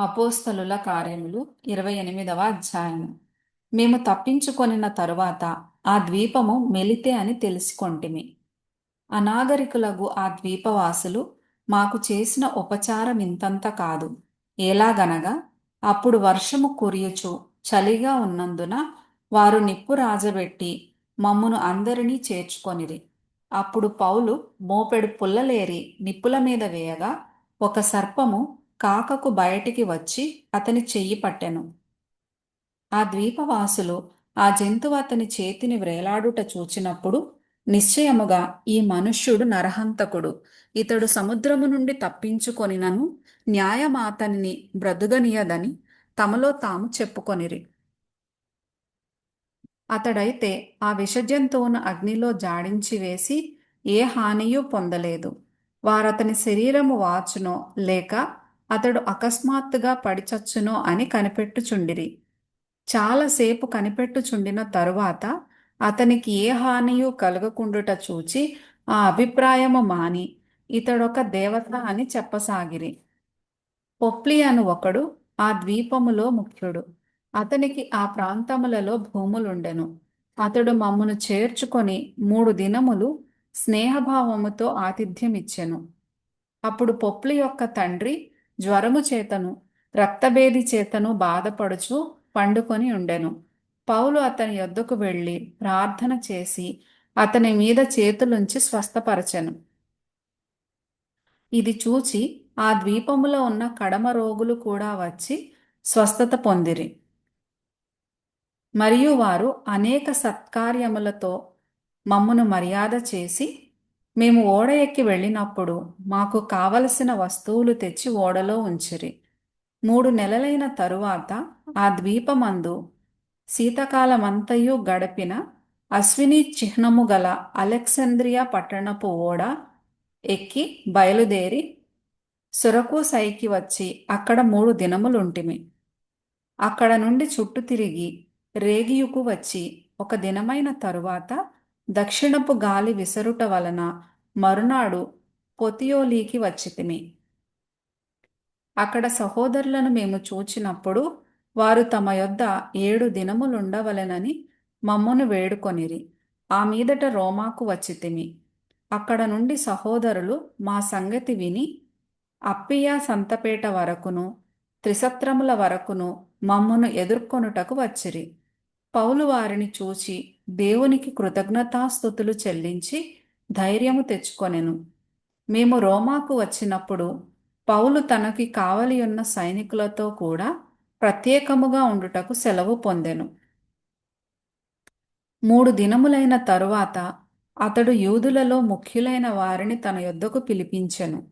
అపోస్తలుల కార్యములు ఇరవై ఎనిమిదవ అధ్యాయము. మేము తప్పించుకొనిన తరువాత ఆ ద్వీపము మెలితే అని తెలుసుకొంటిమి. అనాగరికులకు ఆ ద్వీపవాసులు మాకు చేసిన ఉపచారం ఇంతంత కాదు. ఎలాగనగా అప్పుడు వర్షము కురియుచు చలిగా ఉన్నందున వారు నిప్పు రాజబెట్టి మమ్మును అందరినీ చేర్చుకొనిరి. అప్పుడు పౌలు మోపెడు పుల్లలేరి నిప్పుల మీద వేయగా ఒక సర్పము కాకకు బయటికి వచ్చి అతని చెయ్యి పట్టెను. ఆ ద్వీపవాసులు ఆ జంతువు అతని చేతిని వ్రేలాడుట చూచినప్పుడు నిశ్చయముగా ఈ మనుష్యుడు నరహంతకుడు. ఇతడు సముద్రము నుండి తప్పించుకొనినను న్యాయమాతనిని బ్రతుగనీయదని తమలో తాము చెప్పుకొనిరి. అతడైతే ఆ విషజంతువును అగ్నిలో జాడించి వేసి ఏ హానియూ పొందలేదు. వారతని శరీరము వాచునో లేక అతడు అకస్మాత్తుగా పడిచచ్చునో అని కనిపెట్టుచుండిరి. చాలాసేపు కనిపెట్టుచుండిన తరువాత అతనికి ఏ హానియు కలగకుండుట చూచి ఆ అభిప్రాయము మాని. ఇతడొక దేవత అని చెప్పసాగిరి. పొప్లి అను ఒకడు ఆ ద్వీపములో ముఖ్యుడు. అతనికి ఆ ప్రాంతములలో భూములుండెను. అతడు మమ్మను చేర్చుకొని మూడు దినములు స్నేహభావముతో ఆతిథ్యమిచ్చెను. అప్పుడు పొప్లి యొక్క తండ్రి జ్వరము చేతను రక్తభేది చేతను బాధపడుచు పండుకొని ఉండెను. పౌలు అతని యొద్దకు వెళ్ళి ప్రార్థన చేసి అతని మీద చేతులుంచి స్వస్థపరచెను. ఇది చూచి ఆ ద్వీపములో ఉన్న కడమ రోగులు కూడా వచ్చి స్వస్థత పొందిరి. మరియు వారు అనేక సత్కార్యములతో మమ్మును మర్యాద చేసి మేము ఓడ ఎక్కి వెళ్ళినప్పుడు మాకు కావలసిన వస్తువులు తెచ్చి ఓడలో ఉంచిరి. మూడు నెలలైన తరువాత ఆ ద్వీపమందు శీతకాలమంతయు గడిపిన అశ్విని చిహ్నము గల అలెక్సాంద్రియా పట్టణపు ఓడ ఎక్కి బయలుదేరి సురకు సైకి వచ్చి అక్కడ మూడు దినములుంటిమి. అక్కడ నుండి చుట్టూ తిరిగి రేగియుకు వచ్చి ఒక దినమైన తరువాత దక్షిణపు గాలి విసరుట వలన మరునాడు పొతియోలీకి వచ్చితిమి. అక్కడ సహోదరులను మేము చూచినప్పుడు వారు తమ యొద్ద ఏడు దినములుండవలెనని మమ్మను వేడుకొనిరి. ఆ మీదట రోమాకు వచ్చితిమి. అక్కడ నుండి సహోదరులు మా సంగతి విని అప్పియా సంతపేట వరకును త్రిసత్రముల వరకును మమ్మను ఎదుర్కొనుటకు వచ్చిరి. పౌలు వారిని చూచి దేవునికి కృతజ్ఞతాస్థుతులు చెల్లించి ధైర్యము తెచ్చుకొనెను. మేము రోమాకు వచ్చినప్పుడు పౌలు తనకి కావలి ఉన్న సైనికులతో కూడా ప్రత్యేకముగా ఉండుటకు సెలవు పొందెను. మూడు దినములైన తరువాత అతడు యూదులలో ముఖ్యులైన వారిని తన యొద్దకు పిలిపించెను.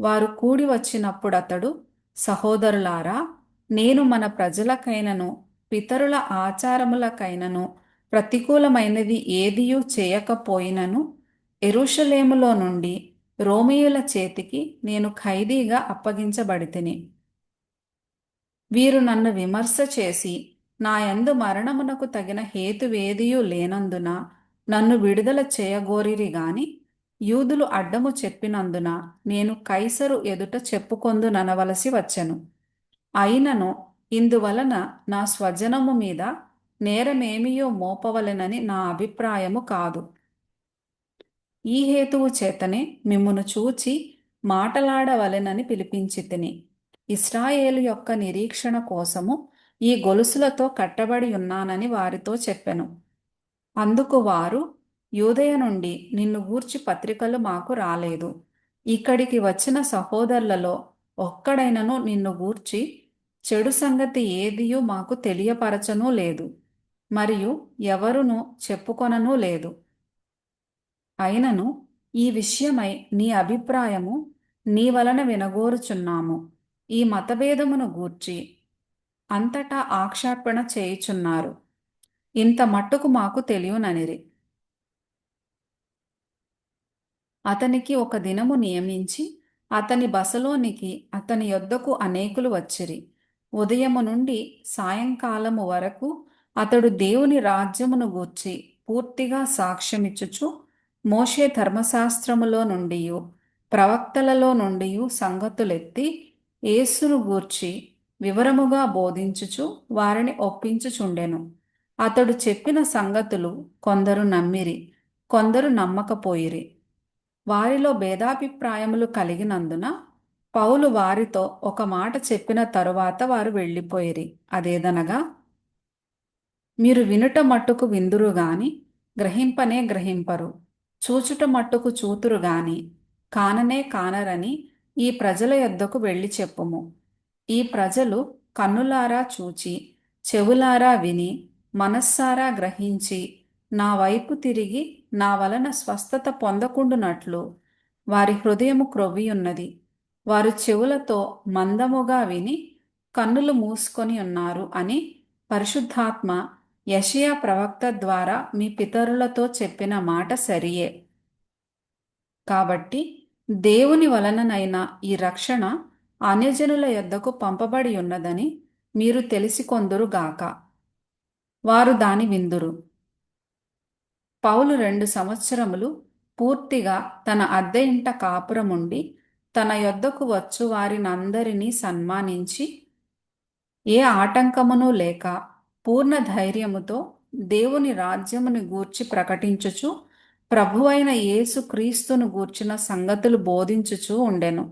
వారు కూడి వచ్చినప్పుడు అతడు సహోదరులారా నేను మన ప్రజలకైనను పితరుల ఆచారములకైనను ప్రతికూలమైనది ఏదియూ చేయకపోయినను ఎరుషలేములో నుండి రోమియుల చేతికి నేను ఖైదీగా అప్పగించబడితిని. వీరు నన్ను విమర్శ చేసి నా యందు మరణమునకు తగిన హేతువేదియు లేనందున నన్ను విడుదల చేయగోరిరి గాని యూదులు అడ్డము చెప్పినందున నేను కైసరు ఎదుట చెప్పుకొందు ననవలసి వచ్చెను. అయినను ఇందువలన నా స్వజనము మీద నేరమేమియో మోపవలెనని నా అభిప్రాయము కాదు. ఈ హేతువు చేతనే మిమ్మును చూచి మాటలాడవలెనని పిలిపించి తిని ఇస్రాయేలు యొక్క నిరీక్షణ కోసము ఈ గొలుసులతో కట్టబడి ఉన్నానని వారితో చెప్పెను. అందుకు వారు యూదయ నుండి నిన్ను గూర్చి పత్రికలు మాకు రాలేదు. ఇక్కడికి వచ్చిన సహోదరులలో ఒక్కడైనను నిన్ను గూర్చి చెడు సంగతి ఏదియూ మాకు తెలియపరచనూ లేదు. మరియు ఎవరును చెప్పుకొననూ లేదు. అయినను ఈ విషయమై నీ అభిప్రాయము నీ వలన వినగోరుచున్నాము. ఈ మతభేదమును గూర్చి అంతటా ఆక్షేపణ చేయుచున్నారు. ఇంత మట్టుకు మాకు తెలియననిరి. అతనికి ఒక దినము నియమించి అతని బసలోనికి అతని యొద్దకు అనేకులు వచ్చిరి. ఉదయము నుండి సాయంకాలము వరకు అతడు దేవుని రాజ్యమును గూర్చి పూర్తిగా సాక్ష్యమిచ్చుచు మోషే ధర్మశాస్త్రములో నుండియు ప్రవక్తలలో నుండియు సంగతులెత్తి యేసును గూర్చి వివరముగా బోధించుచు వారిని ఒప్పించుచుండెను. అతడు చెప్పిన సంగతులు కొందరు నమ్మిరి కొందరు నమ్మకపోయిరి. వారిలో భేదాభిప్రాయములు కలిగినందున పౌలు వారితో ఒక మాట చెప్పిన తరువాత వారు వెళ్ళిపోయిరి. అదేదనగా మీరు వినుట మట్టుకు విందురు గాని గ్రహింపనే గ్రహింపరు. చూచుట మట్టుకు చూతురు గాని కాననే కానరని ఈ ప్రజల యొద్దకు వెళ్ళి చెప్పుము. ఈ ప్రజలు కన్నులారా చూచి చెవులారా విని మనస్సారా గ్రహించి నా వైపు తిరిగి నా వలన స్వస్థత పొందకుండునట్లు వారి హృదయము క్రొవ్వియున్నది. వారు చెవులతో మందముగా విని కన్నులు మూసుకొని ఉన్నారు అని పరిశుద్ధాత్మ యషయా ప్రవక్త ద్వారా మీ పితరులతో చెప్పిన మాట సరియే. కాబట్టి దేవుని వలననైన ఈ రక్షణ అన్యజనుల యొద్దకు పంపబడి ఉన్నదని మీరు తెలిసికొందురుగాక వారు దాని విందురు. పౌలు రెండు సంవత్సరములు పూర్తిగా తన అద్దె ఇంట కాపురముండి తన యొద్దకు వచ్చు వారినందరినీ సన్మానించి ఏ ఆటంకమునూ లేక పూర్ణ ధైర్యముతో దేవుని రాజ్యముని గూర్చి ప్రకటించుచు ప్రభువైన యేసు క్రీస్తును గూర్చిన సంగతులు బోధించుచూ ఉండెను.